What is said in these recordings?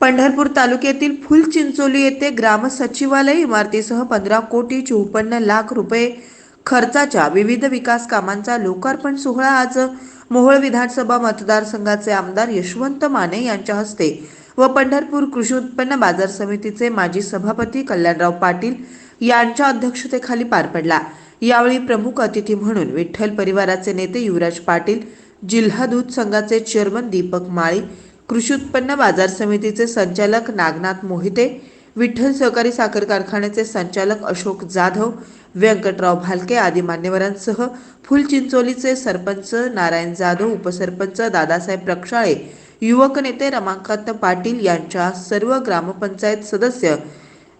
पंढरपूर तालुक्यातील फुलचिंचोली येथे ग्रामसचिवालय इमारतीसह पंधरा कोटी चोपन्न लाख रुपये खर्चाच्या विविध विकास कामांचा लोकार्पण सोहळा आज मोहोळ विधानसभा मतदारसंघाचे आमदार यशवंत माने यांच्या हस्ते व पंढरपूर कृषी उत्पन्न बाजार समितीचे माजी सभापती कल्याणराव पाटील यांच्या अध्यक्षतेखाली पार पडला. यावेळी प्रमुख अतिथी म्हणून विठ्ठल परिवाराचे नेते युवराज पाटील जिल्हा दूध संघाचे चेअरमन दीपक माळी कृषी उत्पन्न बाजार समितीचे संचालक नागनाथ मोहिते विठ्ठल सहकारी साखर कारखान्याचे संचालक अशोक जाधव व्यंकटराव भालके आदी मान्यवरांसह फुलचिंचोलीचे सरपंच नारायण जाधव उपसरपंच दादासाहेब प्रक्षाळे युवक नेते रमाकांत पाटील यांच्या सर्व ग्रामपंचायत सदस्य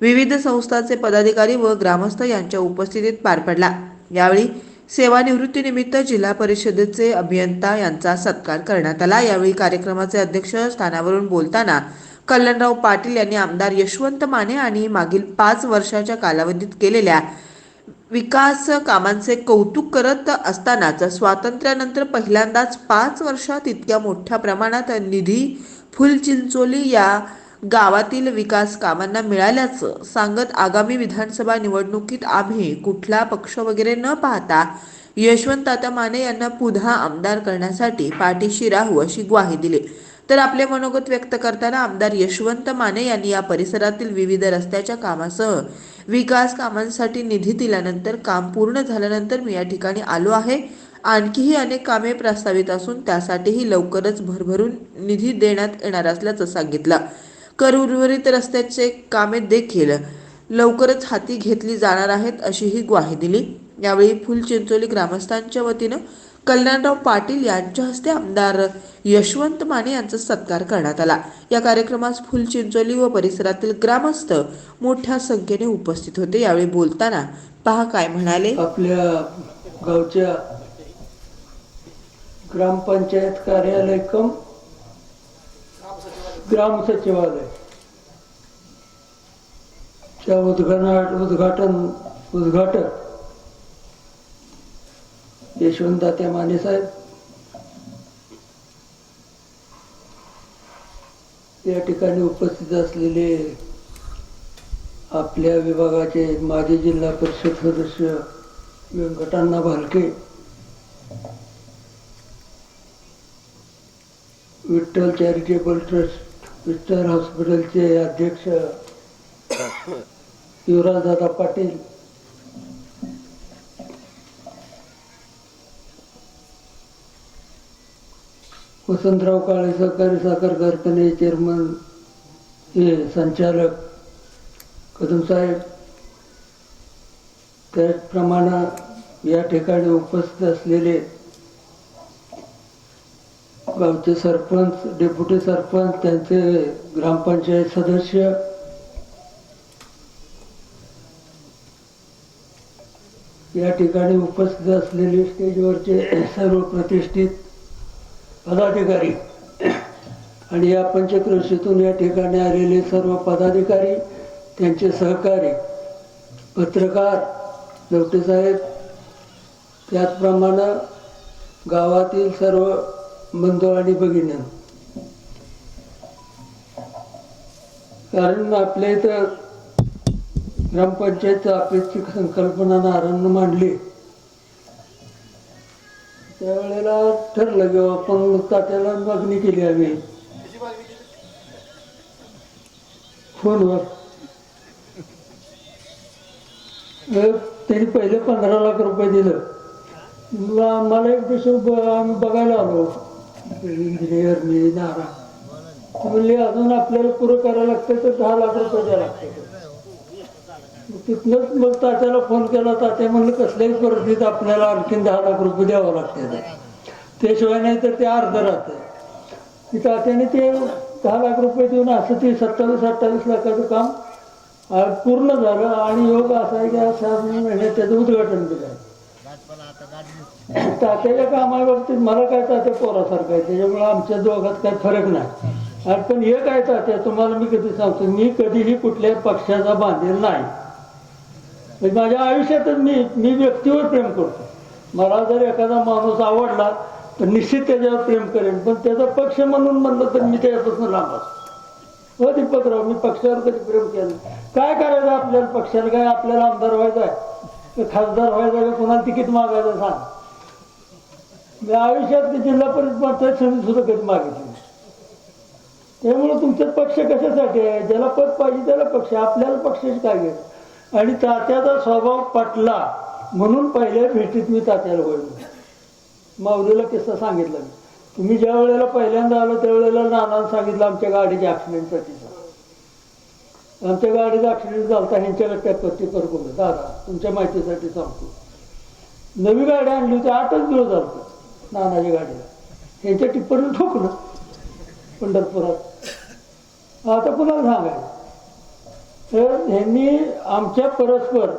विविध संस्थांचे पदाधिकारी व ग्रामस्थ यांच्या उपस्थितीत पार पडला. यावेळी सेवानिवृत्तीनिमित्त जिल्हा परिषदेचे अभियंता यांचा सत्कार करण्यात आला. यावेळी कार्यक्रमाचे अध्यक्ष स्थानावरून बोलताना कल्याणराव पाटील यांनी आमदार यशवंत माने आणि मागील पाच वर्षाच्या कालावधीत केलेल्या विकास कामांचे कौतुक करत असतानाच स्वातंत्र्यानंतर पहिल्यांदाच पाच वर्षात इतक्या मोठ्या प्रमाणात निधी फुलचिंचोली या गावातील विकास कामांना मिळाल्याचं सांगत आगामी विधानसभा निवडणुकीत आम्ही कुठला पक्ष वगैरे न पाहता यशवंत माने यांना पुन्हा आमदार करण्यासाठी पाठीशी राहू अशी ग्वाही दिली. तर आपले मनोगत व्यक्त करताना आमदार यशवंत माने यांनी या परिसरातील विविध रस्त्याच्या कामासह विकास कामांसाठी निधी दिल्यानंतर काम पूर्ण झाल्यानंतर मी या ठिकाणी आलो आहे. आणखीही अनेक कामे प्रस्तावित असून त्यासाठीही लवकरच भरभरून निधी देण्यात येणार असल्याचं सांगितलं. कर उर्वरित रस्त्याचे कामे देखील लवकरच हाती घेतली जाणार आहेत अशीही ग्वाही दिली. यावेळी फुलचिंचोली ग्रामस्थांच्या वतीनं कल्याणराव पाटील यांच्या हस्ते आमदार यशवंत माने यांचा सत्कार करण्यात आला. या कार्यक्रमास फुलचिंचोली व परिसरातील ग्रामस्थ मोठ्या संख्येने उपस्थित होते. यावेळी बोलताना पहा काय म्हणाले. आपल्या गावच्या ग्रामपंचायत कार्यालय कम ग्राम सचिवालय. च्या उद्घाटन उद्घाटन उद्घाटक यशवंतात्या माने साहेब. या ठिकाणी उपस्थित असलेले आपल्या विभागाचे माजी जिल्हा परिषद सदस्य व्यंकटांना भालके विठ्ठल चॅरिटेबल ट्रस्ट विठ्ठल हॉस्पिटलचे अध्यक्ष युवराजदादा पाटील. वसंतराव काळे सहकारी साखर कारखाने चेअरमन हे संचालक कदम साहेब. त्याचप्रमाणे या ठिकाणी उपस्थित असलेले गावचे सरपंच डेप्युटी सरपंच त्यांचे ग्रामपंचायत सदस्य. या ठिकाणी उपस्थित असलेले स्टेजवरचे सर्व प्रतिष्ठित पदाधिकारी आणि या पंचक्रोशीतून या ठिकाणी आलेले सर्व पदाधिकारी त्यांचे सहकारी पत्रकार लवटे साहेब त्याचप्रमाणे गावातील सर्व बंधू आणि भगिनी. कारण आपल्या इथं ग्रामपंचायत अपेक्षित संकल्पना नारायण मांडली. त्यावेळेला ठरलं की आपण तात्याला मागणी केली आम्ही. फोनवर. त्यांनी पहिले पंधरा लाख रुपये दिलं. मग आम्हाला एक दिवस आम्ही बघायला आलो. इंजिनियर मी नारा. म्हणले अजून आपल्याला पुरं करायला लागतं तर दहा लाख रुपये द्यावं लागतं तिथनंच मग तात्याला फोन केला. तात्या म्हणलं कसल्याही परिस्थितीत आपल्याला आणखीन दहा लाख रुपये द्यावं लागते त्याशिवाय नाही तर ते अर्ध राहतं तात्याने ते दहा लाख रुपये देऊन असं ते सत्तावीस अठ्ठावीस लाखाचं काम पूर्ण झालं. आणि योग असा आहे की आज सहा महिन्यात त्याचं उद्घाटन केलं. तात्याच्या कामाबाबतीत मला काय तात्या पोरासारखं आहे? त्याच्यामुळे आमच्या दोघात काय फरक नाही. आणि पण हे काय तात्या? तुम्हाला मी कधी सांगतो? मी कधीही कुठल्याही पक्षाचा बांधील नाही. म्हणजे माझ्या आयुष्यातच मी मी व्यक्तीवर प्रेम करतो. मला जर एखादा माणूस आवडला तर निश्चित त्याच्यावर प्रेम करेन. पण त्याचा पक्ष म्हणून म्हणलं तर मी त्याच्यापासून लांब असतो. हो दीपकराव मी पक्षावर कधी प्रेम केलं काय करायचं आपल्याला पक्षाला? काय आपल्याला आमदार व्हायचं आहे? खासदार व्हायचं का? कुणाला तिकीट मागायचं सांग. मी आयुष्यात जिल्हा परिषद पंचायत समिती सुद्धा कधी मागितली त्यामुळं त्यामुळे तुमचे पक्ष कशासाठी आहे? ज्याला पद पाहिजे त्याला पक्ष आपल्याला पक्षाची काय घेत आणि तात्याचा स्वभाव पटला म्हणून पहिल्या भेटीत मी तात्याला बोललो. माऊलीला किस्सा सांगितला मी. तुम्ही ज्या वेळेला पहिल्यांदा आलो त्यावेळेला नानानं सांगितलं आमच्या गाडीच्या ॲक्सिडेंटसाठी आमच्या गाडीचा ॲक्सिडेंट झाला ह्यांच्याकडे टॅपरची करून दादा तुमच्या माहितीसाठी सांगतो. नवी गाडी आणली होती आठच दिवस झालं नानाजी गाडीला. यांच्या टिप्पणी ठोकलं पंढरपुरात. आता पुन्हा सांगायचं. तर ह्यांनी आमच्या परस्पर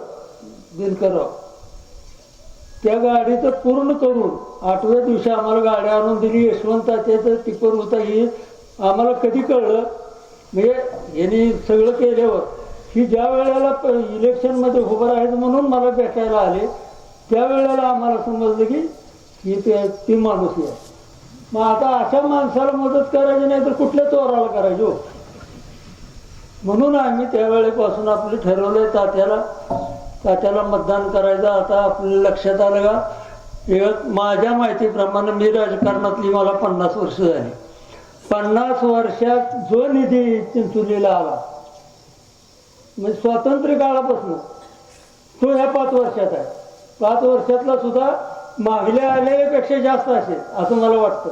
दिनकरराव त्या गाडीचं पूर्ण करून आठव्या दिवशी आम्हाला गाडी आणून दिली. यशवंताचं टिप्पर होता ही आम्हाला कधी कळलं? म्हणजे यांनी सगळं केल्यावर ही ज्या वेळेला इलेक्शनमध्ये उभं राहायचं म्हणून मला भेटायला आले त्या वेळेला आम्हाला समजलं की ही ते ती माणूस आहे. मग आता अशा माणसाला मदत करायची नाही तर कुठल्या चोराला करायची हो? म्हणून आम्ही त्यावेळेपासून आपलं ठरवलंय तात्याला तात्याला मतदान करायचं. आता आपल्या लक्षात आलं का? एक माझ्या माहितीप्रमाणे मी राजकारणातली मला पन्नास वर्ष झाली. पन्नास वर्षात जो निधी चिंचोलीला आला म्हणजे स्वातंत्र्य काळापासून तो ह्या पाच वर्षात आहे. पाच वर्षातला सुद्धा मागल्या आलेल्यापेक्षा जास्त असेल असं मला वाटतं.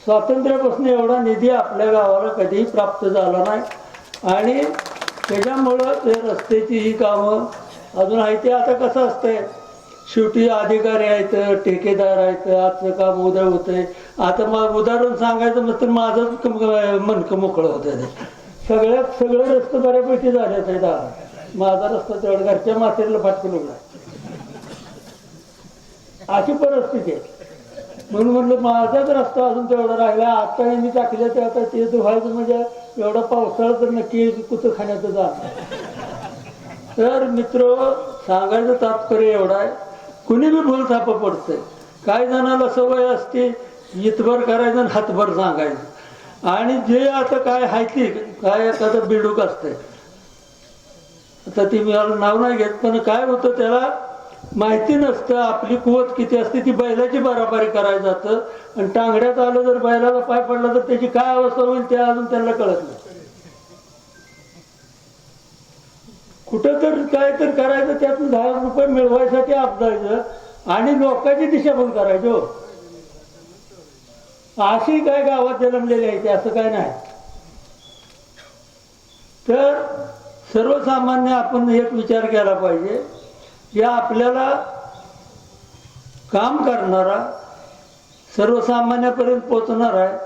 स्वातंत्र्यापासून एवढा निधी आपल्या गावाला कधीही प्राप्त झाला नाही. आणि त्याच्यामुळं ते रस्त्याची ही कामं अजून आहे ते आता कसं असतंय? शेवटी अधिकारी आहेत ठेकेदार आहेत आजचं काम उद्या होतंय. आता मग उदाहरण सांगायचं मग तर माझंच मनकं मोकळं होतं सगळ्यात सगळे रस्ते बऱ्यापैकी झाले आहेत माझा रस्ता तेवढा घरच्या मातेला फाटकून उघडा अशी परिस्थिती आहे. म्हणून म्हटलं माझाच रस्ता अजून तेवढा राहिला आता यांनी टाकले ते आता ते धुवायचं व्हायचं म्हणजे एवढा पावसाळा तर नक्की कुठं खाण्याचं जात तर मित्र सांगायचं तात्पर्य एवढा आहे कुणी बी भूल थाप पडतंय. काय जणाला सवय असते इतभर करायचं आणि हातभर सांगायचं. आणि जे आता काय हायती काय एखादं बिडूक असतंय. आता ती मला नाव नाही घेत पण काय होतं त्याला माहिती नसतं आपली कुवत किती असते ती बैलाची बराबरी करायला जातं. आणि टांगड्यात आलं जर बैलाला पाय पडला तर त्याची काय अवस्था होईल ते अजून त्यांना कळत नाही. कुठं तर काय तर करायचं त्यातून दहा रुपये मिळवायसाठी आपदायचं आणि लोकांची पण करायची हो. अशी काय गावात जन्मलेली आहे ते असं काय नाही. तर सर्वसामान्य आपण एक विचार केला पाहिजे. की आपल्याला काम करणारा सर्वसामान्यापर्यंत पोचणार आहे.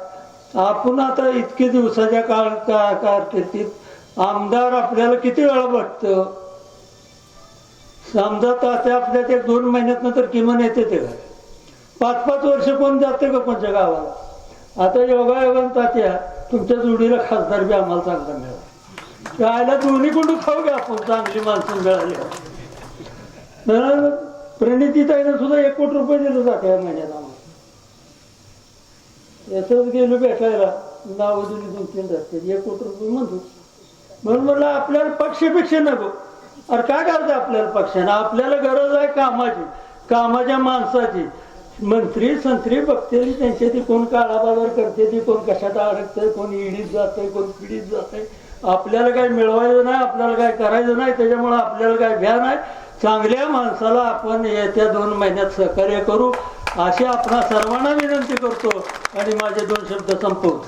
आपण आता इतके दिवसाच्या काळ का कारकिर्दीत आमदार आपल्याला किती वेळा वाटतं समजा तात्या आपल्या ते दोन महिन्यात नंतर किमान येते ते काय पाच पाच वर्ष कोण जाते का कोणत्या गावाला? आता योगायोगान तात्या तुमच्या जोडीला खासदार बी आम्हाला चांगला मिळाला. त्याला दोन्ही कोण खाऊ घ्या आपण चांगली माणसं मिळाली. तर प्रणितीताईनं सुद्धा एक कोटी रुपये दिलं जाते या महिन्याला आम्हाला. याच गेलो भेटायला. नाव दिली दोन तीन रस्ते. एक कोटी रुपये म्हणतो. म्हणून म्हणलं आपल्याला पक्षपेक्षा नको. अरे काय करायचं आपल्याला पक्षाने? आपल्याला गरज आहे कामाची. कामाच्या माणसाची. मंत्री संत्री बघतील त्यांच्या ती कोण काळा बाजार करते ती कोण कशात अडकतंय कोण इडीत जातंय कोण पिढीत जातंय. आपल्याला काय मिळवायचं नाही आपल्याला काय करायचं नाही त्याच्यामुळं आपल्याला काय भ्या नाही. चांगल्या माणसाला आपण येत्या दोन महिन्यात सहकार्य करू अशी आपण सर्वांना विनंती करतो. आणि माझे दोन शब्द संपवतो.